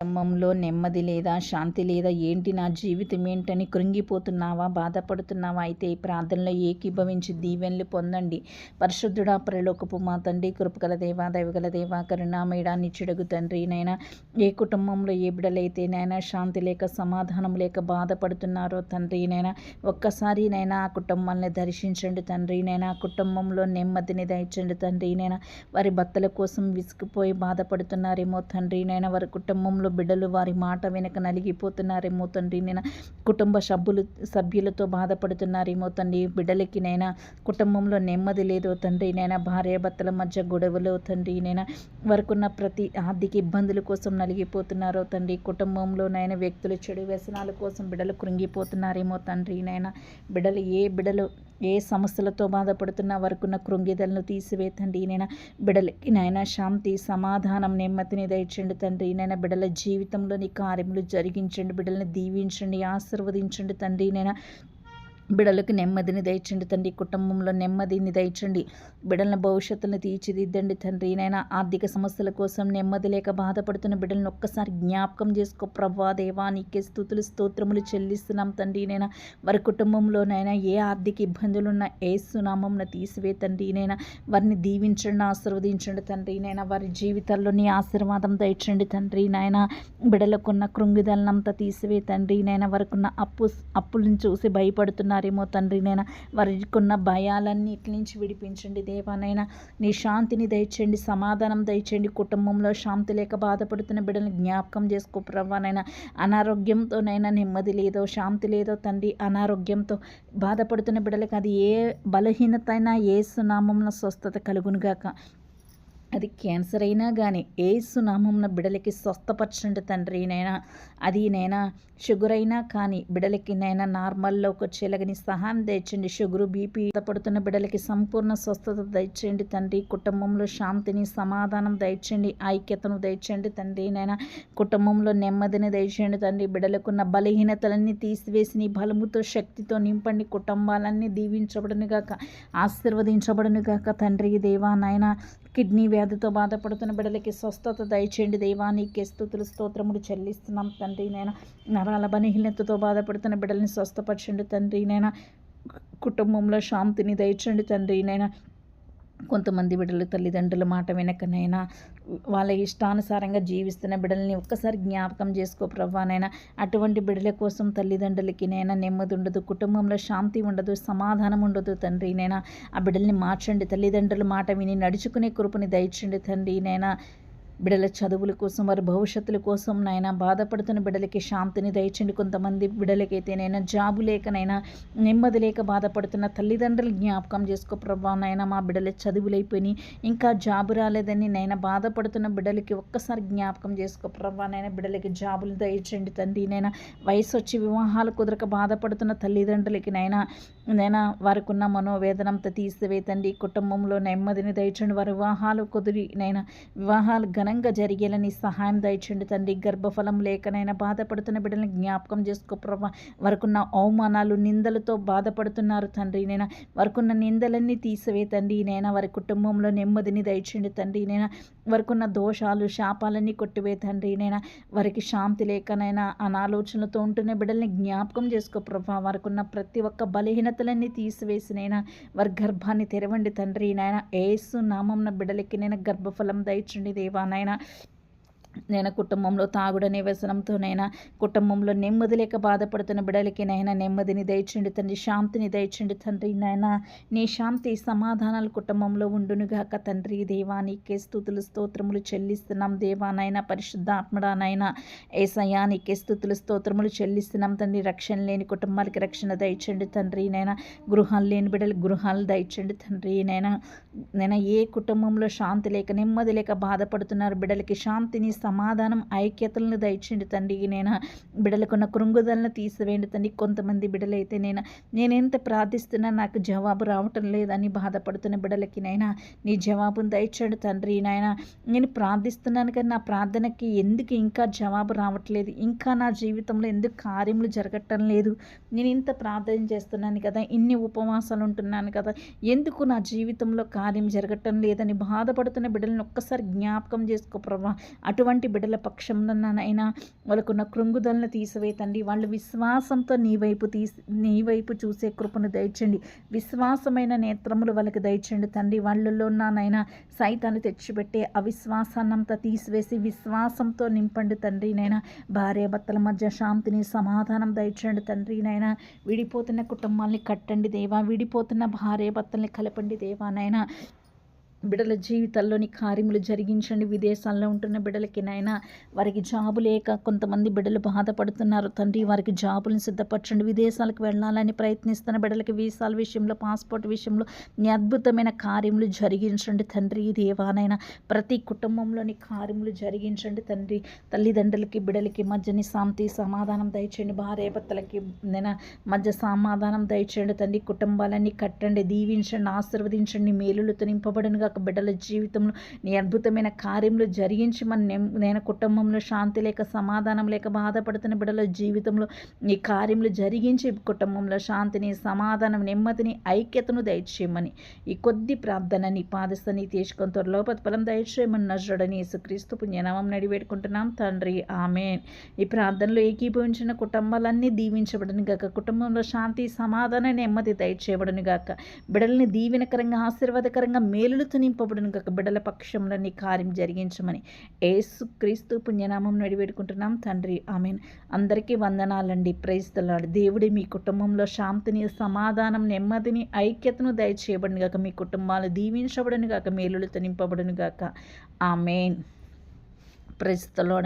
కుటుంబంలో నెమ్మది లేదా శాంతి లేదా ఏంటి నా జీవితం ఏంటని కృంగిపోతున్నావా బాధపడుతున్నావా? అయితే ఈ ప్రార్థనలో ఏకీభవించి దీవెనలు పొందండి. పరిశుద్ధుడా ప్రలోకపు మా తండ్రి కృపగల దేవా దైవగల దేవా కరుణామేడా నిచ్చుడుగు తండ్రి. నైనా ఏ కుటుంబంలో ఏ బిడలైతే నైనా శాంతి లేక సమాధానం లేక బాధపడుతున్నారో తండ్రి నైనా ఒక్కసారి నైనా ఆ కుటుంబాన్ని దర్శించండి తండ్రి నైనా ఆ కుటుంబంలో నెమ్మదిని దయచండి తండ్రి నైనా వారి భర్తల కోసం విసిగిపోయి బాధపడుతున్నారేమో తండ్రి నైనా వారి కుటుంబంలో కుటుంబంలో బిడ్డలు వారి మాట వెనక నలిగిపోతున్నారేమో తండ్రి. నేను కుటుంబ సభ్యులు సభ్యులతో బాధపడుతున్నారేమో తండ్రి. బిడ్డలకి నైనా కుటుంబంలో నెమ్మది లేదో తండ్రి. నైనా భార్యాభర్తల మధ్య గొడవలు తండ్రి. నైనా వరకున్న ప్రతి ఆర్థిక ఇబ్బందుల కోసం నలిగిపోతున్నారో తండ్రి. కుటుంబంలో నైనా వ్యక్తులు చెడు వ్యసనాల కోసం బిడ్డలు కృంగిపోతున్నారేమో తండ్రి. నైనా బిడ్డలు ఏ బిడ్డలు ఏ సమస్యలతో బాధపడుతున్న వరకున్న కృంగిదలను తీసివే తండ్రి. నేను బిడలకి నాయన శాంతి సమాధానం నెమ్మదిని దయచండి తండ్రి. నేను బిడల జీవితంలోని కార్యములు జరిగించండి బిడ్డల్ని దీవించండి ఆశీర్వదించండి తండ్రి. నేను బిడలకు నెమ్మదిని దయచండి తండ్రి. కుటుంబంలో నెమ్మదిని దయచండి. బిడల భవిష్యత్తును తీర్చిదిద్దండి తండ్రి. నైనా ఆర్థిక సమస్యల కోసం నెమ్మది లేక బాధపడుతున్న బిడ్డలను ఒక్కసారి జ్ఞాపకం చేసుకో. ప్రభా దేవా నీకే స్థుతులు స్తోత్రములు చెల్లిస్తున్నాం తండ్రి. నైనా వారి కుటుంబంలోనైనా ఏ ఆర్థిక ఇబ్బందులు ఉన్న ఏ సునామం తీసివే తండ్రి. నైనా వారిని దీవించండి ఆశీర్వదించండి తండ్రి. నైనా వారి జీవితాల్లో నీ ఆశీర్వాదం దయచండి తండ్రి. నాయన బిడలకున్న కృంగిదలనంతా తీసివే తండ్రి. నైనా వారికున్న అప్పు అప్పులను చూసి భయపడుతున్న ఉన్నారేమో తండ్రి నైనా వారికున్న భయాలన్నిటి నుంచి విడిపించండి దేవానైనా నీ శాంతిని దయచేయండి సమాధానం దయచేయండి. కుటుంబంలో శాంతి లేక బాధపడుతున్న బిడ్డలను జ్ఞాపకం చేసుకో ప్రవ్వానైనా అనారోగ్యంతోనైనా నెమ్మది లేదో శాంతి లేదో తండ్రి అనారోగ్యంతో బాధపడుతున్న బిడ్డలకు అది ఏ బలహీనత అయినా ఏ సునామంలో స్వస్థత కలుగునుగాక. అది క్యాన్సర్ అయినా కానీ ఏ నామంన బిడలకి స్వస్థపరచండి తండ్రి నైనా. అది నైనా షుగర్ అయినా కానీ బిడలకి నైనా నార్మల్లోకి వచ్చేలాగని సహాయం తెచ్చండి షుగర్ బీపీ పడుతున్న బిడలకి సంపూర్ణ స్వస్థత దయచేయండి తండ్రి. కుటుంబంలో శాంతిని సమాధానం దయచండి. ఐక్యతను దయచండి తండ్రి నైనా. కుటుంబంలో నెమ్మదిని దయచేయండి తండ్రి. బిడలకున్న బలహీనతలన్నీ తీసివేసి నీ బలముతో శక్తితో నింపండి. కుటుంబాలన్నీ దీవించబడును గాక తండ్రి దేవా నాయన కిడ్నీ వ్యాధితో బాధపడుతున్న బిడ్డలకి స్వస్థత దయచేయండి. దైవానికి స్థుతులు స్తోత్రములు చెల్లిస్తున్నాం. తండ్రి నేను నరాల బలహీనతతో బాధపడుతున్న బిడ్డల్ని స్వస్థపరచండి. తండ్రి నేను కుటుంబంలో శాంతిని దయచండి తండ్రి నేను కొంతమంది బిడ్డలు తల్లిదండ్రుల మాట వెనకనైనా వాళ్ళ ఇష్టానుసారంగా జీవిస్తున్న బిడ్డల్ని ఒక్కసారి జ్ఞాపకం చేసుకో ప్రవ్వానైనా అటువంటి బిడ్డల కోసం తల్లిదండ్రులకి నైనా నెమ్మది ఉండదు కుటుంబంలో శాంతి ఉండదు సమాధానం ఉండదు తండ్రి నైనా ఆ బిడ్డల్ని మార్చండి తల్లిదండ్రుల మాట విని నడుచుకునే కృపని దయచండి తండ్రి నైనా బిడల చదువుల కోసం వారి భవిష్యత్తుల కోసం నాయన బాధపడుతున్న బిడలకి శాంతిని దయచండి. కొంతమంది బిడలకైతేనైనా జాబు లేకనైనా నెమ్మది లేక బాధపడుతున్న తల్లిదండ్రులు జ్ఞాపకం చేసుకో ప్రభా. నాయన మా బిడల చదువులైపోయి ఇంకా జాబు రాలేదని నైనా బాధపడుతున్న బిడ్డలకి ఒక్కసారి జ్ఞాపకం చేసుకో ప్రభా. నైనా బిడలకి జాబులు దయచండి తండ్రి. నైనా వయసు వచ్చి వివాహాలు కుదరక బాధపడుతున్న తల్లిదండ్రులకి నైనా నైనా వారికి ఉన్న మనోవేదనంతా తీసివేతండి కుటుంబంలో నెమ్మదిని దయచండి. వారి వివాహాలు కుదిరి నైనా వివాహాలు ఘనంగా జరిగేలని సహాయం దయచండి తండ్రి గర్భఫలం లేకనైనా బాధపడుతున్న బిడ్డలను జ్ఞాపకం చేసుకో ప్రభా వరకున్న అవమానాలు నిందలతో బాధపడుతున్నారు తండ్రి. నేను వరకున్న నిందలన్నీ తీసివే తండ్రి. నేను వారి కుటుంబంలో నెమ్మదిని దయచండి తండ్రి. నేను వరకున్న దోషాలు శాపాలన్నీ కొట్టివే తండ్రి. నేను వారికి శాంతి లేకనైనా అనాలోచనలతో ఉంటున్న బిడ్డల్ని జ్ఞాపకం చేసుకో ప్రభా వారికున్న ప్రతి ఒక్క బలహీనతలన్నీ తీసివేసినైనా వారి గర్భాన్ని తెరవండి తండ్రి. నాయన ఏసు నామం బిడ్డలకి నేను గర్భఫలం దయచండి దేవాన నాయన నేను కుటుంబంలో తాగుడనే వ్యసనంతోనైనా కుటుంబంలో నెమ్మది లేక బాధపడుతున్న బిడలకి నైనా నెమ్మదిని దయచండి తండ్రి శాంతిని దయచండి తండ్రి. నాయన నీ శాంతి సమాధానాలు కుటుంబంలో ఉండునుగాక తండ్రి. దేవా నీకే స్థుతులు స్తోత్రములు చెల్లిస్తున్నాం. దేవా పరిశుద్ధాత్మడానైనా పరిశుద్ధాత్మడా నీకే స్థుతులు స్తోత్రములు చెల్లిస్తున్నాం తండ్రి. రక్షణ లేని కుటుంబాలకి రక్షణ దయచండి తండ్రి. నైనా గృహాలు లేని బిడ్డలు గృహాలు దయచండి తండ్రి. నైనా నేను ఏ కుటుంబంలో శాంతి లేక నెమ్మది లేక బాధపడుతున్నారు బిడ్డలకి శాంతిని సమాధానం ఐక్యతలను దయచేయండి తండ్రి. నేను బిడలకున్న కృంగుదలను తీసివేయండి తండ్రి. కొంతమంది బిడలైతే నేను నేనెంత ప్రార్థిస్తున్నా నాకు జవాబు రావటం లేదని బాధపడుతున్న బిడలకి నైనా నీ జవాబును దయచేయండి తండ్రి. నాయన నేను ప్రార్థిస్తున్నాను కానీ నా ప్రార్థనకి ఎందుకు ఇంకా జవాబు రావట్లేదు? ఇంకా నా జీవితంలో ఎందుకు కార్యములు జరగటం లేదు? నేను ఇంత ప్రార్థన చేస్తున్నాను కదా ఇన్ని ఉపవాసాలు ఉంటున్నాను కదా ఎందుకు నా జీవితంలో కార్యం జరగటం లేదని బాధపడుతున్న బిడ్డలను ఒక్కసారి జ్ఞాపకం చేసుకో ప్రభా. అటువంటి అలాంటి బిడ్డల పక్షంలోనైనా వాళ్ళకున్న కృంగుదలను తీసివే తండ్రి. వాళ్ళు విశ్వాసంతో నీ వైపు తీసి నీ వైపు చూసే కృపను దయచండి. విశ్వాసమైన నేత్రములు వాళ్ళకి దయచండి తండ్రి. వాళ్ళలో నాయన సైతాన్ని తెచ్చిపెట్టే అవిశ్వాసాన్నంతా తీసివేసి విశ్వాసంతో నింపండి తండ్రి. నైనా భార్య భర్తల మధ్య శాంతిని సమాధానం దయచండి తండ్రి. నైనా విడిపోతున్న కుటుంబాల్ని కట్టండి దేవా. విడిపోతున్న భార్య భర్తల్ని కలపండి దేవా. నైనా బిడ్డల జీవితాల్లోని కార్యములు జరిగించండి. విదేశాల్లో ఉంటున్న బిడ్డలకి నాయన వారికి జాబు లేక కొంతమంది బిడ్డలు బాధపడుతున్నారు. తండ్రి వారికి జాబులను సిద్ధపరచండి. విదేశాలకు వెళ్ళాలని ప్రయత్నిస్తున్న బిడ్డలకి వీసాల విషయంలో పాస్పోర్ట్ విషయంలో నీ అద్భుతమైన కార్యములు జరిగించండి తండ్రి. దేవానైనా ప్రతి కుటుంబంలోని కార్యములు జరిగించండి తండ్రి. తల్లిదండ్రులకి బిడ్డలకి మధ్యని శాంతి సమాధానం దయచేయండి. భార్య భర్తలకి నేను మధ్య సమాధానం దయచేయండి తండ్రి. కుటుంబాలన్నీ కట్టండి దీవించండి ఆశీర్వదించండి. మేలులతో నింపబడినగా ఒక బిడ్డల జీవితంలో నీ అద్భుతమైన కార్యములు జరిగించి మన నెమ్- నేను కుటుంబంలో శాంతి లేక సమాధానం లేక బాధపడుతున్న బిడ్డల జీవితంలో నీ కార్యములు జరిగించి కుటుంబంలో శాంతిని సమాధానం నెమ్మదిని ఐక్యతను దయచేయమని ఈ కొద్ది ప్రార్థన నీ పాదస్థని తీసుకొని త్వరలో ఫలం దయచేయమని నజరడని యేసుక్రీస్తు పుణ్యనామం నడివేడుకుంటున్నాం తండ్రి ఆమె ఈ ప్రార్థనలో ఏకీభవించిన కుటుంబాలన్నీ దీవించబడను గాక. కుటుంబంలో శాంతి సమాధానం నెమ్మది దయచేయబడను గాక. బిడల్ని దీవెనకరంగా ఆశీర్వాదకరంగా మేలులతో నింపబడును గక. బిడ్డల పక్షంలో నీ కార్యం జరిగించమని ఏసు క్రీస్తు పుణ్యనామం నడివేడుకుంటున్నాం. తండ్రి ఆమెన్. అందరికీ వందనాలండి. ప్రైస్తలాడు దేవుడి మీ కుటుంబంలో శాంతిని సమాధానం నెమ్మదిని ఐక్యతను దయచేయబడిన గాక. మీ కుటుంబాలు దీవించబడను గాక. మేలులతో నింపబడును గాక. ఆమెన్. ప్రైస్తలాడు